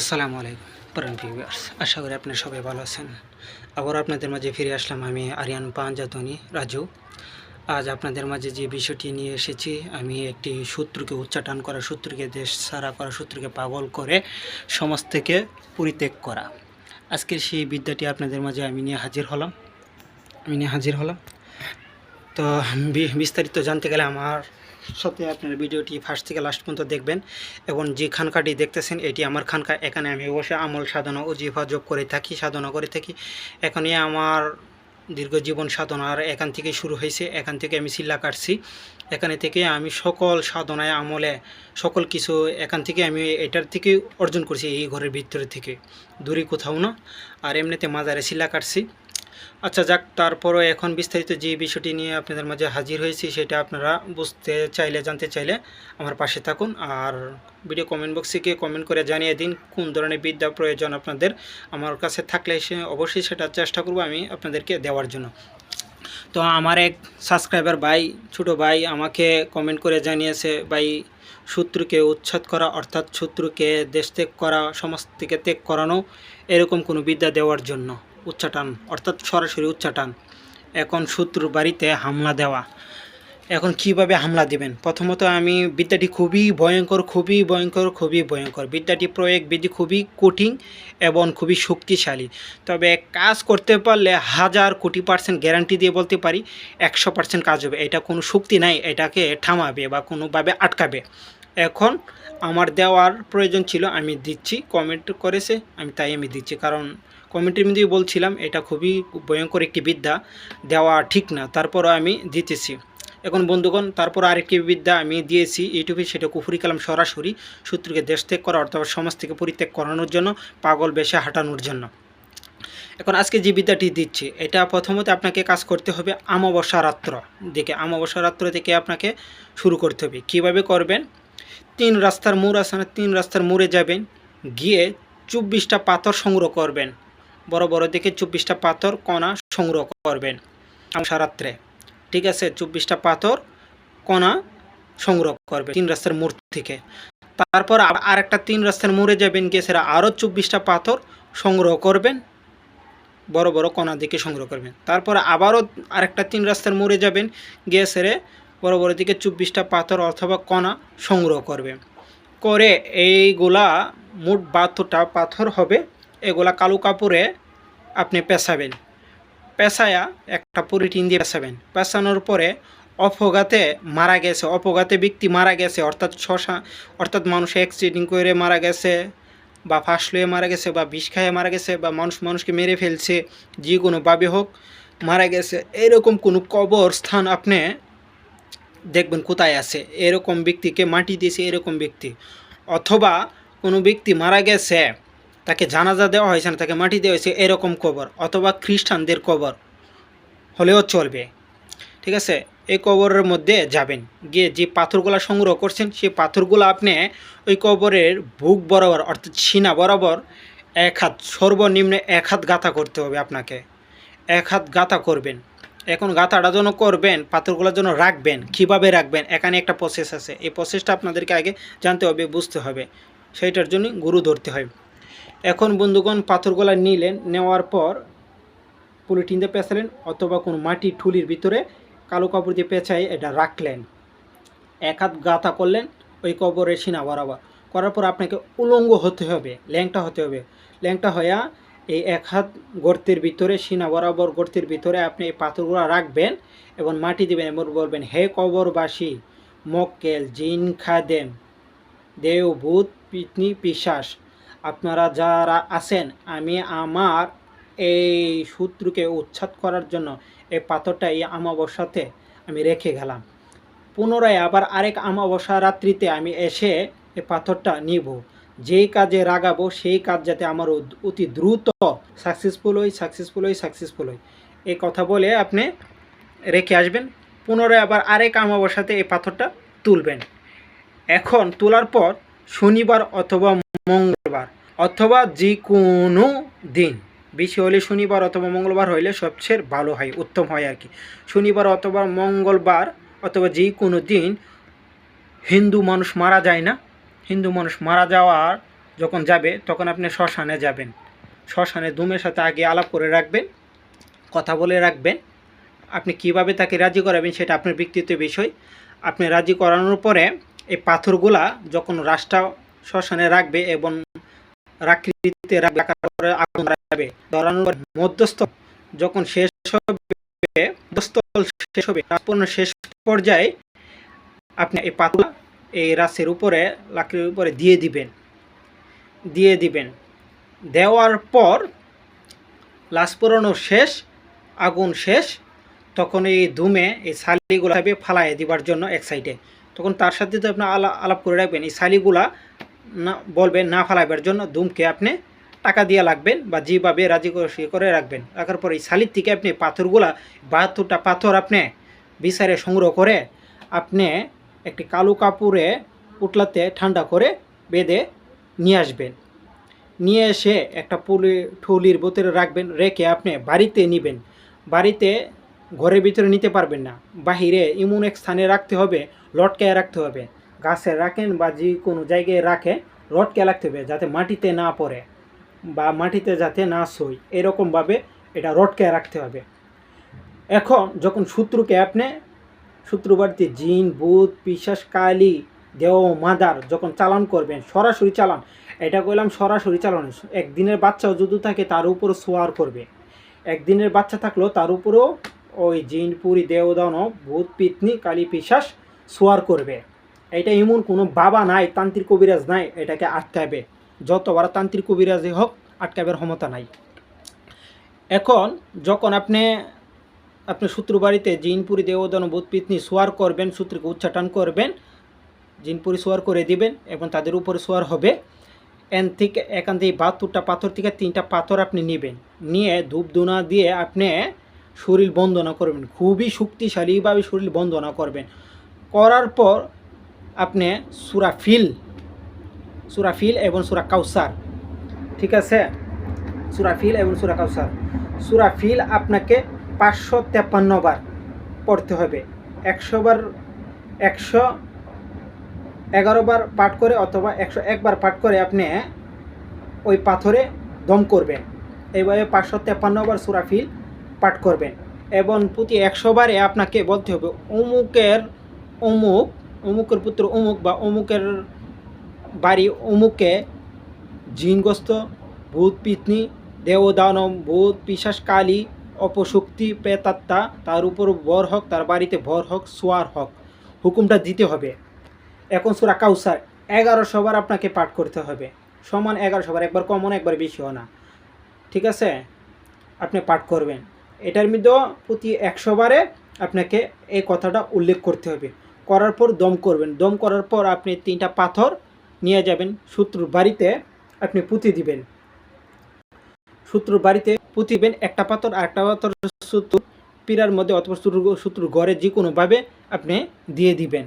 আসসালামু আলাইকুম পরান ভিউয়ার্স আশা করি আপনারা সবাই ভালো আছেন। আবার আপনাদের মাঝে ফিরে আসলাম আমি আরিয়ান পাঞ্জাতনি রাজু। আজ আপনাদের মাঝে যে বিষয়টি নিয়ে এসেছি, আমি একটি শত্রুকে উচ্চাটন করা, শত্রুকে দেশ সারা করা, শত্রুকে পাগল করে, সমাজ থেকে পরিত্যাগ করা। আজকের সেই বিদ্যাটি আপনাদের মাঝে আমি নিয়ে হাজির হলাম। আমি নিয়ে হাজির হলাম। তো বিস্তারিত জানতে গেলে আমার সাথে আপনার ভিডিওটি ফার্স্ট থেকে লাস্ট পর্যন্ত দেখবেন এবং যে খানকাটি দেখতেছেন, এটি আমার খানকা। এখানে আমি বসে আমল, সাধনা ও জিফা যোগ করে থাকি, সাধনা করে থাকি। এখানে আমার দীর্ঘ জীবন সাধনার এখান থেকে শুরু হয়েছে। এখান থেকে আমি সিল্লা কাটছি। এখানে থেকে আমি সকল সাধনায়, আমলে সকল কিছু এখান থেকে আমি এটার থেকে অর্জন করছি এই ঘরের ভিতরে থেকে। দূরে কোথাও না। আর এমনিতে মাজারে সিল্লা কাটছি। আচ্ছা যাক, তারপরও এখন বিস্তারিত যে বিষয়টি নিয়ে আপনাদের মাঝে হাজির হয়েছি, সেটা আপনারা বুঝতে চাইলে, জানতে চাইলে আমার পাশে থাকুন আর ভিডিও কমেন্ট বক্সে গিয়ে কমেন্ট করে জানিয়ে দিন কোন ধরনের বিদ্যা প্রয়োজন আপনাদের আমার কাছে থাকলে সে অবশ্যই সেটা চেষ্টা করব আমি আপনাদেরকে দেওয়ার জন্য। তো আমার এক সাবস্ক্রাইবার ভাই, ছোটো ভাই আমাকে কমেন্ট করে জানিয়েছে, ভাই, শত্রুকে উচ্ছেদ করা অর্থাৎ শত্রুকে দেশ ত্যাগ করা সমাজ থেকে ত্যাগ করানো এরকম কোনো বিদ্যা দেওয়ার জন্য। উচ্চাটান, অর্থাৎ সরাসরি উচ্চাটান। এখন শত্রুর বাড়িতে হামলা দেওয়া। এখন কীভাবে হামলা দিবেন? প্রথমত আমি বিদ্যাটি খুবই ভয়ঙ্কর খুবই ভয়ঙ্কর খুবই ভয়ঙ্কর। বিদ্যাটি প্রয়োগ বিধি খুবই কঠিন এবং খুবই শক্তিশালী। তবে কাজ করতে পারলে হাজার কোটি পার্সেন্ট গ্যারান্টি দিয়ে বলতে পারি, একশো পার্সেন্ট কাজ হবে। এটা কোনো শক্তি নাই, এটাকে থামাবে বা কোনোভাবে আটকাবে। এখন আমার দেওয়ার প্রয়োজন ছিল, আমি দিচ্ছি কমেন্ট করেছে, আমি তাই আমি দিচ্ছি। কারণ কমেন্টের মধ্যেই বলছিলাম, এটা খুবই ভয়ঙ্কর একটি বিদ্যা, দেওয়া ঠিক না, তারপরও আমি দিতেছি এখন বন্ধুগণ, তারপর আরেকটি বিদ্যা আমি দিয়েছি, ইউটিউবে সেটা কুফুরি কালাম সরাসরি শত্রুকে দেশ ত্যাগ করা, অর্থাৎ সমাজ থেকে পরিত্যাগ করানোর জন্য, পাগল বেশে হাঁটানোর জন্য। এখন আজকে যে বিদ্যাটি দিচ্ছি, এটা প্রথমত আপনাকে কাজ করতে হবে আমাবস্যা রাত্র দিকে। আমাবস্যা রাত্র থেকে আপনাকে শুরু করতে হবে। কীভাবে করবেন? তিন রাস্তার মোড় আছে না, তিন রাস্তার মোড়ে যাবেন, গিয়ে চব্বিশটা পাথর সংগ্রহ করবেন। বড় বড় দিকে চব্বিশটা পাথর কণা সংগ্রহ করবেন সারাত্রে। ঠিক আছে, চব্বিশটা পাথর কণা সংগ্রহ করবে তিন রাস্তার মোড় থেকে। তারপর আর আরেকটা তিন রাস্তার মোড়ে যাবেন, গিয়ে সেটা আরও চব্বিশটা পাথর সংগ্রহ করবেন, বড় বড় কণা দিকে সংগ্রহ করবেন। তারপর আবারও আরেকটা তিন রাস্তার মোড়ে যাবেন, গিয়ে সেরে বড় বড় দিকে চব্বিশটা পাথর অথবা কণা সংগ্রহ করবেন। করে এইগুলা মোট বাহাত্তরটা পাথর হবে এগুলা কালো কাপড়ে আপনি পেঁচাবেন। পেঁচায়া একটা পরিটিন দিয়ে পেঁচাবেন। পেঁচানোর পরে অপঘাতে মারা গেছে, অপঘাতে ব্যক্তি মারা গেছে, অর্থাৎ শশা অর্থাৎ মানুষ অ্যাক্সিডেন্ট করে মারা গেছে বা ফাঁস লয়ে মারা গেছে বা বিষ খাইয়ে মারা গেছে বা মানুষ, মানুষকে মেরে ফেলছে, যে কোনোভাবে হোক মারা গেছে। এরকম কোনো কবর স্থান আপনি দেখবেন কোথায় আছে? এরকম ব্যক্তিকে মাটি দিয়েছে এরকম ব্যক্তি। অথবা কোনো ব্যক্তি মারা গেছে তাকে জানাজা দেওয়া হয়েছে না, তাকে মাটি দেওয়া হয়েছে এরকম কবর, অথবা খ্রিস্টানদের কবর হলেও চলবে। ঠিক আছে? এই কবরের মধ্যে যাবেন। গিয়ে যে পাথরগুলা সংগ্রহ করছেন, সেই পাথরগুলো আপনি ওই কবরের বুক বরাবর, অর্থাৎ সিনা বরাবর এক হাত, সর্বনিম্ন এক হাত গাঁথা করতে হবে আপনাকে। এক হাত গাঁথা করবেন। এখন গাঁথাটা যেন করবেন পাথরগুলোর জন্য রাখবেন, কীভাবে রাখবেন, এখানে একটা প্রসেস আছে। এই প্রসেসটা আপনাদেরকে আগে জানতে হবে, বুঝতে হবে। সেইটার জন্য গুরু ধরতে হয়। এখন বন্ধুগণ পাথরগুলো নিলেন, নেওয়ার পর পলিটিন দিয়ে পেঁচালেন অথবা কোনো মাটির ঠুলির ভিতরে কালো কাপড় দিয়ে পেঁচাই এটা রাখলেন। এক হাত গাঁথা করলেন, ওই কবরের সিনা বরাবর। করার পর আপনাকে উলঙ্গ হতে হবে, ল্যাংটা হতে হবে। ল্যাংটা হইয়া এই এক হাত গর্তের ভিতরে, সিনা বরাবর গর্তের ভিতরে আপনি এই পাথরগুলো রাখবেন এবং মাটি দেবেন এবং বলবেন, হে কবরবাসী, মক্কেল, জিন খাদেম দেও ভূত পিতনি পিশাস আপনারা যারা আছেন, আমি আমার এই শত্রুকে উচ্ছেদ করার জন্য এই পাথরটা এই আমাবস্যাতে আমি রেখে গেলাম। পুনরায় আবার আরেক আমাবস্যা রাত্রিতে আমি এসে এই পাথরটা নিব। যেই কাজে রাগাবো, সেই কাজ যাতে আমার অতি দ্রুত সাকসেসফুল হই সাকসেসফুল হই সাকসেসফুল হই। এই কথা বলে আপনি রেখে আসবেন। পুনরায় আবার আরেক আমাবস্যাতে এই পাথরটা তুলবেন। এখন তোলার পর শনিবার অথবা মঙ্গলবার অথবা যে কোনো দিন। বেশি হলে শনিবার অথবা মঙ্গলবার হইলে সবচেয়ে ভালো হয়, উত্তম হয় আর কি। শনিবার অথবা মঙ্গলবার অথবা যে কোনো দিন হিন্দু মানুষ মারা যায় না। হিন্দু মানুষ মারা যাওয়ার যখন যাবে, তখন আপনি শ্মশানে যাবেন। শ্মশানে দুমের সাথে আগে আলাপ করে রাখবেন, কথা বলে রাখবেন। আপনি কীভাবে তাকে রাজি করাবেন সেটা আপনার ব্যক্তিত্ব বিষয়। আপনি রাজি করানোর পরে এই পাথরগুলা যখন রাস্তা শ্মশানে রাখবে এবং রাখবে রাখার আগুন রাখবে। ধরানোর মধ্যস্থ যখন শেষ হবে, মধ্যস্থল শেষ হবে, সম্পূর্ণ শেষ পর্যায়ে আপনি এই পাথর এই রাসের উপরে, লাকড়ির উপরে দিয়ে দিবেন। দিয়ে দিবেন। দেওয়ার পর, লাশ পোড়ানো শেষ, আগুন শেষ, তখন এই ধুমে এই শালিগুলো হবে ফালাই দিবার জন্য এক সাইডে। তখন তার সাথে তো আপনি আলাপ করে রাখবেন, এই শালিগুলা না বলবেন, না ফালাইবার জন্য ধুমকে আপনি টাকা দিয়ে লাগবেন বা যেভাবে রাজি করে রাখবেন। রাখার পর এই শালির থেকে আপনি পাথরগুলা, বাহাত্তরটা পাথর আপনি বিচারে সংগ্রহ করে আপনি একটি কালো কাপড়ে পুটলাতে ঠান্ডা করে বেঁধে নিয়ে আসবেন। নিয়ে এসে একটা পুলি ঠুলির বোতলে রাখবেন, রেখে আপনি বাড়িতে নেবেন। বাড়িতে, ঘরের ভিতরে নিতে পারবেন না। বাহিরে এমন এক স্থানে রাখতে হবে, লটকায় রাখতে হবে। গাছে রাখেন বা যে কোনো জায়গায় রাখেন লটকে রাখতে হবে যাতে মাটিতে না পড়ে বা মাটিতে যাতে না সই। এরকমভাবে এটা রটকে রাখতে হবে। এখন যখন শত্রুকে আপনি শত্রু বাড়িতে জিন, ভূত পিসাস কালি, দেও, মাদার যখন চালান করবেন, সরাসরি চালান, এটা কইলাম সরাসরি চালান একদিনের বাচ্চাও যদি থাকে তার উপরও সোয়ার করবে। একদিনের বাচ্চা থাকলেও তার উপরেও ওই জিন, পুরি দেওদানব ভূত, পিতনি, কালী পিসাস সোয়ার করবে। এটা এমন কোনো বাবা নাই, তান্ত্রিক কবিরাজ নাই, এটাকে আটকাবে যত বড় তান্ত্রিক কবিরাজই হোক আটকাবের ক্ষমতা নাই। এখন যখন আপনি আপনি শত্রু বাড়িতে জিনপুরি দেওদান ভূত পিতনি সোয়ার করবেন, শত্রুকে উচ্চাটন করবেন, জিনপুরি সোয়ার করে দিবেন এবং তাদের উপরে সোয়ার হবে, এন থেকে এখান থেকে বাহাত্তরটা পাথর থেকে তিনটা পাথর আপনি নেবেন। নিয়ে ধূপ ধুনা দিয়ে আপনি শরীর বন্দনা করবেন। খুবই শক্তিশালীভাবে শরীর বন্দনা করবেন। করার পর আপনি সুরাফিল সুরাফিল এবং সুরা কাউসার, ঠিক আছে? সুরাফিল এবং সুরা কাউসার। সুরাফিল আপনাকে পাঁচশো তেপ্পান্ন বার পড়তে হবে। একশো বার, একশো এগারো বার পাঠ করে অথবা একশো একবার পাঠ করে আপনি ওই পাথরে দম করবেন। এইভাবে পাঁচশো তেপ্পান্ন বার সুরাফিল পাঠ করবেন। এবং প্রতি একশো বারে আপনাকে বলতে হবে, অমুকের অমুক অমুকের পুত্র অমুক বা অমুকের বাড়ি অমুকে জিনগ্রস্ত, ভূত পিতনি দেবদানব ভূত পিশাস কালী, অপশক্তি, প্রেতাত্মা, তার উপর বর হোক, তার বাড়িতে ভর হোক, সোয়ার হোক। হুকুমটা দিতে হবে। এখন সুরা কাউসার এগারোশো বার আপনাকে পাঠ করতে হবে। সমান এগারোশো বার একবার কমন একবার বেশি বেশিও না। ঠিক আছে? আপনি পাঠ করবেন। এটার মধ্যেও প্রতি একশো বারে আপনাকে এই কথাটা উল্লেখ করতে হবে। করার পর দম করবেন। দম করার পর আপনি তিনটা পাথর নিয়ে যাবেন, শত্রুর বাড়িতে আপনি পুঁতি দিবেন। শত্রুর বাড়িতে পুঁতিবেন একটা পাথর আর একটা পাথর শত্রু পীড়ার মধ্যে অথবা শত্রু শত্রুর ঘরে যে কোনোভাবে আপনি দিয়ে দিবেন।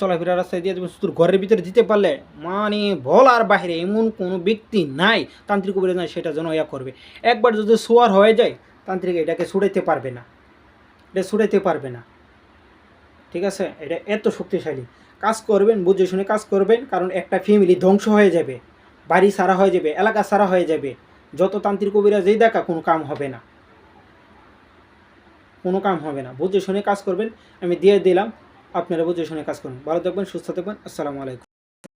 চলাফেরা রাস্তায় দিয়ে দেবেন, শত্রুর ঘরের ভিতরে দিতে পারলে মানে বল আর বাইরে এমন কোনো ব্যক্তি নাই, তান্ত্রিক উপরে নাই, সেটা যেন ইয়া করবে। একবার যদি সোয়ার হয়ে যায়, তান্ত্রিক এটাকে ছুটাইতে পারবে না। এটা ছুটাইতে পারবে না। ঠিক আছে? এটা এত শক্তিশালী। কাজ করবেন, বুঝে শুনে কাজ করবেন, কারণ একটা ফ্যামিলি ধ্বংস হয়ে যাবে। বাড়ি সারা হয়ে যাবে, এলাকা সারা হয়ে যাবে। যত তান্ত্রিক কবিরা যেই দেখা, কোনো কাম হবে না। কোনো কাম হবে না। বুঝে শুনে কাজ করবেন, আমি দিয়ে দিলাম, আপনারা বুঝে শুনে কাজ করুন। ভালো থাকবেন, সুস্থ থাকবেন, আসসালামু আলাইকুম।